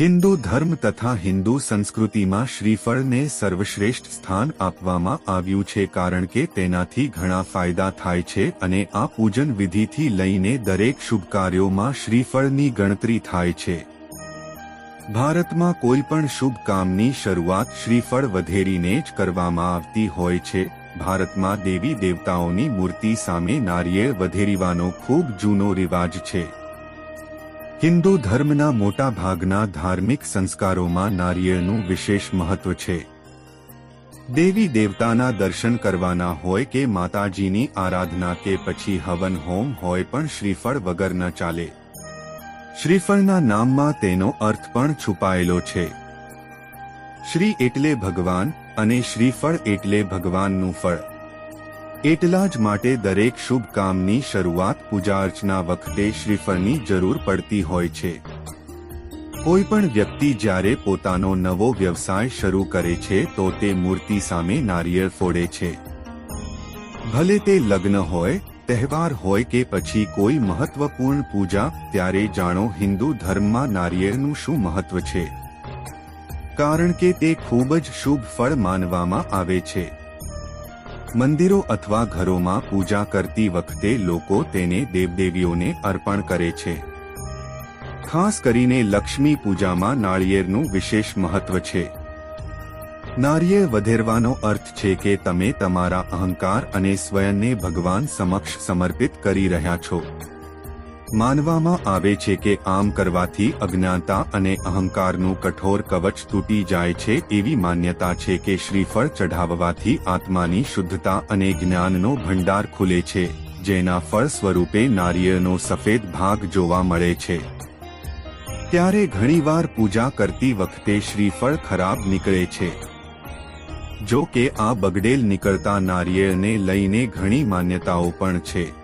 હિન્દુ ધર્મ તથા હિન્દુ સંસ્કૃતિમાં શ્રીફળને સર્વશ્રેષ્ઠ સ્થાન આપવામાં આવ્યું છે કારણ કે તેનાથી ઘણા ફાયદા થાય છે અને આ પૂજન વિધિથી લઈને દરેક શુભ કાર્યોમાં શ્રીફળની ગણતરી થાય છે. ભારતમાં કોઈ પણ શુભ કામની શરૂઆત શ્રીફળ વધેરીને જ કરવામાં આવતી હોય છે. ભારતમાં દેવી દેવતાઓની મૂર્તિ સામે નારિયેળ વધેરીવાનો ખૂબ જૂનો રિવાજ છે. હિન્દુ ધર્મના મોટા ભાગના ધાર્મિક સંસ્કારોમાં નારિયેળનું વિશેષ મહત્વ છે. દેવી દેવતાના દર્શન કરવાના હોય કે માતાજીની આરાધના કે પછી હવન હોમ હોય પણ શ્રીફળ વગર ન ચાલે. શ્રીફળના નામમાં તેનો અર્થ પણ છુપાયેલો છે. શ્રી એટલે ભગવાન અને શ્રીફળ એટલે ભગવાનનું ફળ. એટલા જ માટે દરેક શુભ કામની શરૂઆત પૂજા અર્ચના વખતે શ્રીફળની જરૂર પડતી હોય છે. કોઈ પણ વ્યક્તિ જ્યારે પોતાનો નવો વ્યવસાય શરૂ કરે છે તો તે મૂર્તિ સામે નારિયેળ ફોડે છે. ભલે તે લગ્ન હોય, તહેવાર હોય કે પછી કોઈ મહત્વપૂર્ણ પૂજા, ત્યારે જાણો હિન્દુ ધર્મમાં નારિયેળનું શું મહત્વ છે. કારણ કે તે ખૂબ જ શુભ ફળ માનવામાં આવે છે. મંદિરો અથવા ઘરોમાં પૂજા કરતી વખતે લોકો તેને દેવદેવીઓને અર્પણ કરે છે. ખાસ કરીને લક્ષ્મી પૂજામાં નાળિયેરનું વિશેષ મહત્વ છે. નાળિયેર વધેરવાનો અર્થ છે કે તમે તમારા અહંકાર અને સ્વયંને ભગવાન સમક્ષ સમર્પિત કરી રહ્યા છો. માનવામાં આવે છે કે આમ કરવાથી અજ્ઞાનતા અને અહંકારનું કઠોર કવચ તૂટી જાય છે એવી માન્યતા છે કે શ્રીફળ ચઢાવવાથી આત્માની શુદ્ધતા અને જ્ઞાનનો ભંડાર ખુલે છે, જેના ફળ સ્વરૂપે નારિયેળનો સફેદ ભાગ જોવા મળે છે. ત્યારે ઘણીવાર પૂજા કરતી વખતે શ્રીફળ ખરાબ નીકળે છે. જો કે આ બગડેલ નીકળતા નારિયેળને લઈને ઘણી માન્યતાઓ પણ છે.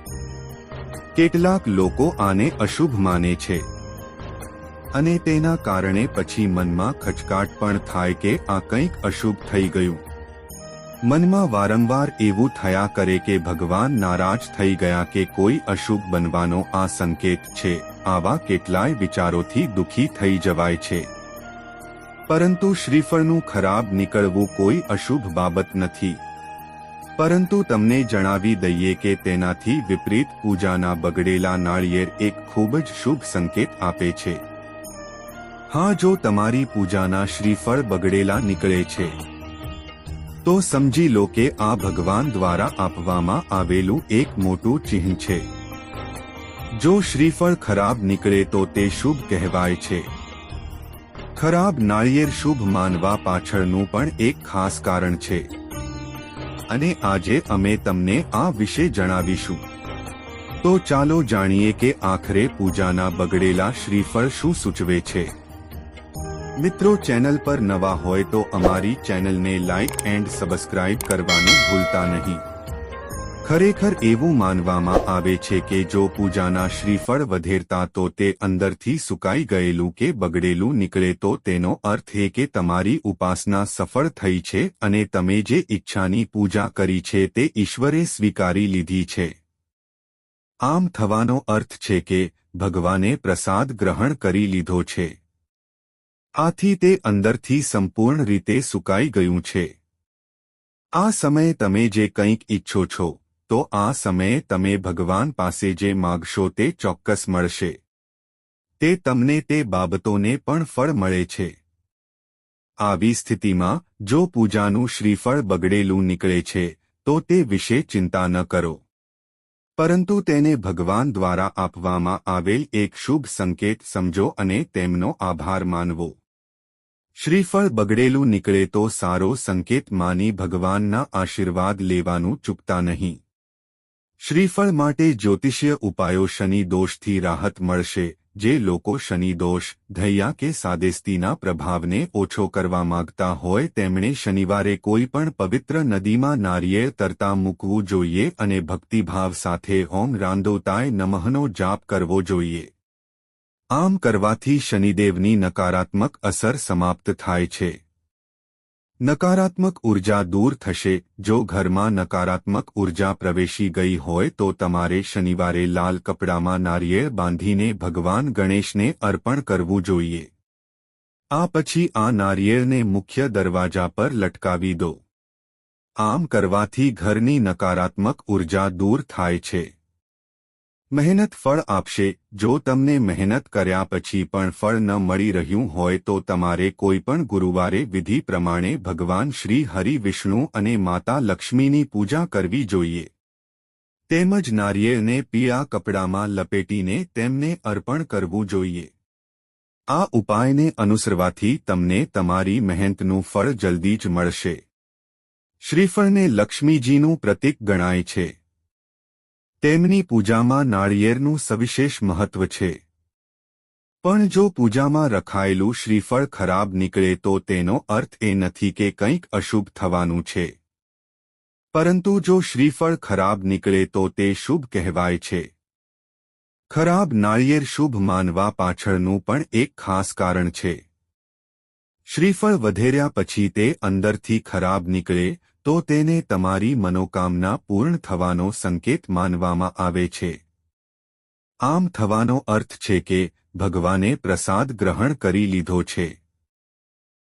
કેટલાક લોકો આને અશુભ માને છે. અને તેના કારણે પછી મનમાં ખચકાટ પણ થાય કે આ કંઈક અશુભ થઈ ગયું. મનમાં વારંવાર એવું થયા કરે કે ભગવાન નારાજ થઈ ગયા કે કોઈ અશુભ બનવાનો આ સંકેત છે, આવા કેટલાય વિચારોથી દુઃખી થઈ જવાય છે. પરંતુ શ્રીફળનું ખરાબ નીકળવું કોઈ અશુભ બાબત નથી. પરંતુ તમને જણાવી દઈએ કે તેનાથી વિપરીત પૂજાના બગડેલા નાળિયેર એક ખૂબ જ શુભ સંકેત આપે છે. હા, જો તમારી પૂજાના શ્રીફળ બગડેલા નીકળે છે, તો સમજી લો કે આ ભગવાન દ્વારા આપવામાં આવેલું એક મોટું ચિહ્ન છે. જો શ્રીફળ ખરાબ નીકળે તો તે શુભ કહેવાય છે. ખરાબ નાળિયેર શુભ માનવા પાછળનું પણ એક ખાસ કારણ છે. અને આજે અમે તમને આ વિશે જણાવીશું. તો ચાલો જાણીએ કે આખરે પૂજાના બગડેલા શ્રીફળ શું સૂચવે છે. મિત્રો ચેનલ પર નવા હોય તો અમારી ચેનલને લાઇક એન્ડ સબસ્ક્રાઇબ કરવાનું ભૂલતા નહીં. ખરેખર એવું માનવામાં આવે છે કે જો પૂજાના શ્રીફળ વધેરતા તો તે અંદરથી સુકાઈ ગયેલું કે બગડેલું નીકળે તો તેનો અર્થ એ કે તમારી ઉપાસના સફળ થઈ છે અને તમે જે ઈચ્છાની પૂજા કરી છે તે ઈશ્વરે સ્વીકારી લીધી છે. આમ થવાનો અર્થ છે કે ભગવાને પ્રસાદ ગ્રહણ કરી લીધો છે. આથી તે અંદરથી સંપૂર્ણ રીતે સુકાઈ ગયું છે. આ સમયે તમે જે કંઈક ઈચ્છો છો તો આ સમયે તમે ભગવાન પાસે જે માગશો તે ચોક્કસ મળશે. તે તમને તે બાબતોને પણ ફળ મળે છે. આવી સ્થિતિમાં, જો પૂજાનું શ્રીફળ બગડેલું નીકળે છે, તો તે વિશે ચિંતા ન કરો. પરંતુ તેને ભગવાન દ્વારા આપવામાં આવેલ એક શુભ સંકેત સમજો અને તેમનો આભાર માનવો. શ્રીફળ બગડેલું નીકળે તો સારો સંકેત માની ભગવાનના આશીર્વાદ લેવાનું ચૂકતા નહીં. શ્રીફળ માટે જ્યોતિષીય ઉપાયો શનિ દોષથી રાહત મળશે, જે લોકો શનિ દોષ, ધૈયા કે સાદેસ્તીના પ્રભાવને ઓછો કરવા માંગતા હોય તેમણે શનિવારે કોઈ પણ પવિત્ર નદીમાં નારિયેળ તરતા મૂકવું જોઈએ અને ભક્તિભાવ સાથે ઓમ રાંદોતાય નમહનો જાપ કરવો જોઈએ. આમ કરવાથી શનિદેવની નકારાત્મક અસર સમાપ્ત થાય છે. નકારાત્મક ઊર્જા દૂર થશે. જો ઘરમાં નકારાત્મક ઊર્જા પ્રવેશી ગઈ હોય તો તમારે શનિવારે લાલ કપડામાં નારિયેળ બાંધીને ભગવાન ગણેશને અર્પણ કરવું જોઈએ. આ પછી આ નારિયેળને મુખ્ય દરવાજા પર લટકાવી દો. આમ કરવાથી ઘરની નકારાત્મક ઊર્જા દૂર થાય છે. મહેનત ફળ આપશે. જો તમને મહેનત કર્યા પછી પણ ફળ ન મળી રહ્યું હોય તો તમારે કોઈ પણ ગુરુવારે વિધિ પ્રમાણે ભગવાન શ્રી હરિ વિષ્ણુ અને માતા લક્ષ્મીની પૂજા કરવી જોઈએ. તેમજ નારિયેળને પીળા કપડામાં લપેટીને તેમને અર્પણ કરવું જોઈએ. આ ઉપાયને અનુસરવાથી તમને તમારી મહેનતનું ફળ જલ્દી જ મળશે. શ્રીફળને લક્ષ્મીજીનું પ્રતીક ગણાય છે. તેમની પૂજામાં નાળિયેરનું સવિશેષ મહત્વ છે. પણ જો પૂજામાં રખાયેલું શ્રીફળ ખરાબ નીકળે તો તેનો અર્થ એ નથી કે કંઈક અશુભ થવાનું છે. પરંતુ જો શ્રીફળ ખરાબ નીકળે તો તે શુભ કહેવાય છે. ખરાબ નાળિયેર શુભ માનવા પાછળનું પણ એક ખાસ કારણ છે. શ્રીફળ વધેર્યા પછી તે અંદરથી ખરાબ નીકળે તો તેને તમારી મનોકામના પૂર્ણ થવાનો સંકેત માનવામાં આવે છે. આમ થવાનો અર્થ છે કે ભગવાને પ્રસાદ ગ્રહણ કરી લીધો છે.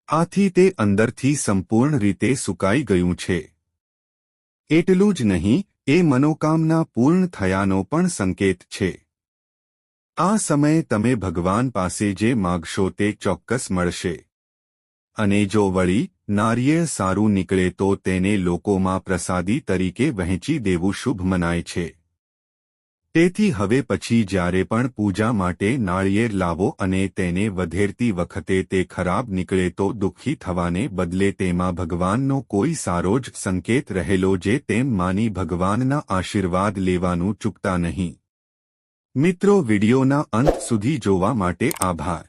આથી તે અંદરથી સંપૂર્ણ રીતે સુકાઈ ગયું છે. એટલું જ નહીં, એ મનોકામના પૂર્ણ થયાનો પણ સંકેત છે. આ સમયે તમે ભગવાન પાસે જે માગશો તે ચોક્કસ મળશે. અને જો વળી નારિયેળ સારું નીકળે તો તેને લોકોમાં પ્રસાદી તરીકે વહેંચી દેવું શુભ મનાય છે. તેથી હવે પછી જ્યારે પણ પૂજા માટે નાળિયેર લાવો અને તેને વધેરતી વખતે તે ખરાબ નીકળે તો દુઃખી થવાને બદલે તેમાં ભગવાનનો કોઈ સારો જ સંકેત રહેલો જે તેમ માની ભગવાનના આશીર્વાદ લેવાનું ચૂકતા નહીં. મિત્રો, વિડિયોના અંત સુધી જોવા માટે આભાર.